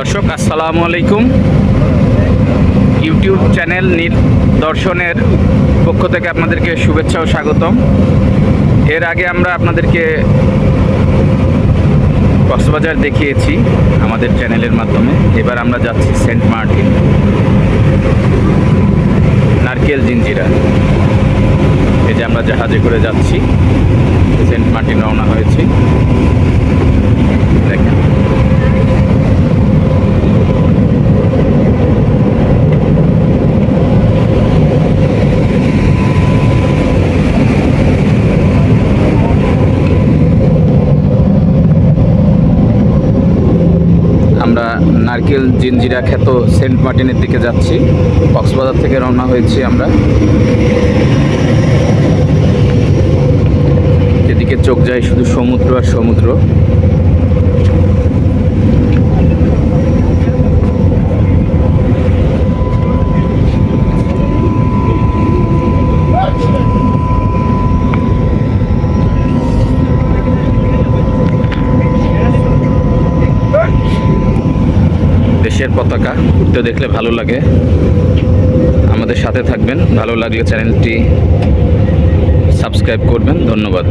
দর্শক, আসসালামু আলাইকুম। ইউটিউব চ্যানেল দর্শনের পক্ষ থেকে আপনাদেরকে শুভেচ্ছা ও স্বাগতম। এর আগে আমরা আপনাদেরকে কক্সবাজার দেখিয়েছি আমাদের চ্যানেলের মাধ্যমে। এবার আমরা যাচ্ছি সেন্ট মার্টিন। নারকেল জিঞ্জিরা। এই যে আমরা জাহাজে করে যাচ্ছি। সেন্ট মার্টিন রওনা হয়েছি। আমরা নারকেল জিনজিরা খ্যাত সেন্ট মার্টিনের দিকে যাচ্ছি। কক্সবাজার থেকে রওনা হয়েছি আমরা। এদিকে চোখ যায় শুধু সমুদ্র আর সমুদ্র। দেশের পতাকা উঠতে দেখলে ভালো লাগে। আমাদের সাথে থাকবেন, ভালো লাগলে চ্যানেলটি সাবস্ক্রাইব করবেন, ধন্যবাদ।